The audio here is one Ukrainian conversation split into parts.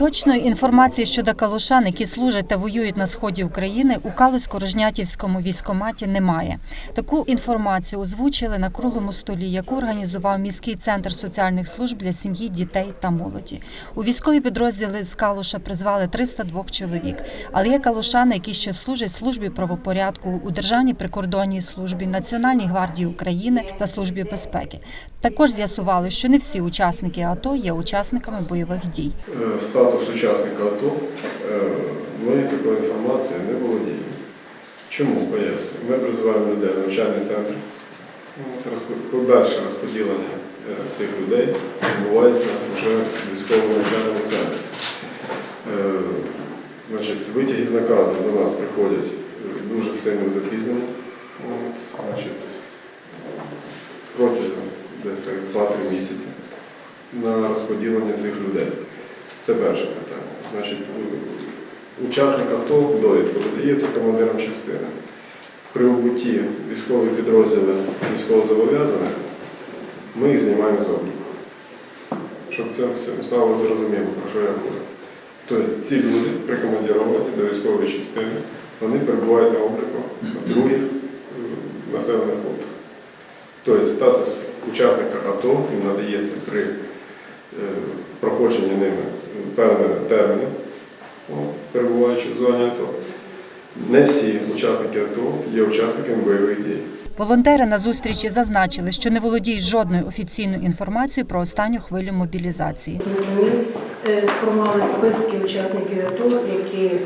Точної інформації щодо калушан, які служать та воюють на сході України, у Калусько-Рожнятівському військкоматі немає. Таку інформацію озвучили на круглому столі, яку організував міський центр соціальних служб для сім'ї, дітей та молоді. У військові підрозділи з Калуша призвали 302 чоловік, але є калушани, які ще служать службі правопорядку у Державній прикордонній службі, Національній гвардії України та службі безпеки. Також з'ясували, що не всі учасники АТО є учасниками бойових дій. Е, статус учасника АТО, е, ми такою інформацією не володіємо. Чому? Пояснюю. Ми призиваємо людей в навчальний центр. Подальше розподілення е, цих людей відбувається вже в військовому навчальному центрі. Витяги з наказу до нас приходять дуже сильним запізненням. 2 3 місяці на розподілення цих людей. Це перше питання. Значить, Учасник АТО довідку додається командиром частини. При обутті військових підрозділів військовозобов'язаних ми їх знімаємо з обліку. Щоб це все стало зрозуміло, про що я говорю. Тобто ці люди прикомандіровані до військової частини, вони перебувають на обліку других е, населених пунктах. Тобто статус учасника АТО їм надається при е, проходженні ними певних термінів, перебуваючи в зоні АТО. Не всі учасники АТО є учасниками бойових дій. Волонтери на зустрічі зазначили, що не володіють жодною офіційною інформацією про останню хвилю мобілізації. Ми самі е, сформували списки учасників АТО, які, е,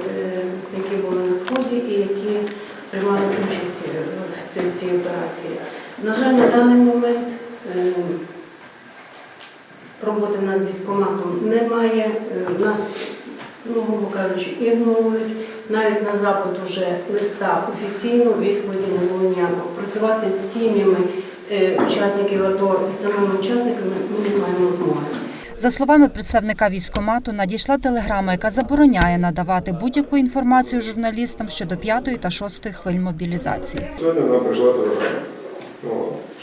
які були на сході і які приймали участь в цій, операції. На жаль, на даний момент роботи в нас з військкоматом немає. Е, Нас, ну, грубо кажучи, ігнорують. Навіть на запит уже листа офіційно відповіді не було ніякого. Працювати з сім'ями е, учасників АТО і самими учасниками ми не маємо змоги. За словами представника військкомату, надійшла телеграма, яка забороняє надавати будь-яку інформацію журналістам щодо п'ятої та шостої хвиль мобілізації. Сьогодні нам прийшла телеграма.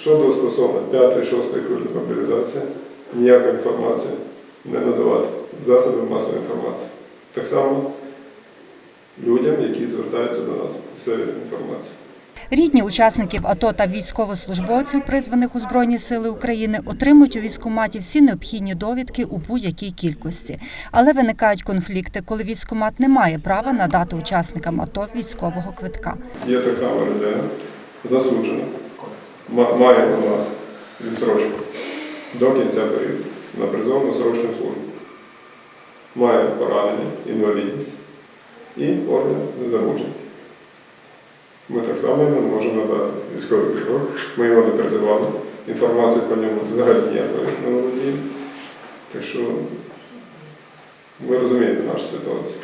Щодо стосовно 5-6 хвилі мобілізації, ніяка інформація не надавати в засоби масової інформації. Так само людям, які звертаються до нас з цією. Рідні учасників АТО та військовослужбовців, призваних у Збройні Сили України, отримують у військкоматі всі необхідні довідки у будь-якій кількості. Але виникають конфлікти, коли військкомат не має права надати учасникам АТО військового квитка. Є так само людина, засуджена, має у нас відсрочку до кінця періоду на призовну срочну службу. Має поранення, інвалідність і орден незамужності. Ми так само не можемо надати військовий квиток. Ми його не призивали. Інформацію по ньому взагалі ніякої не володіємо. Так що ви розумієте нашу ситуацію.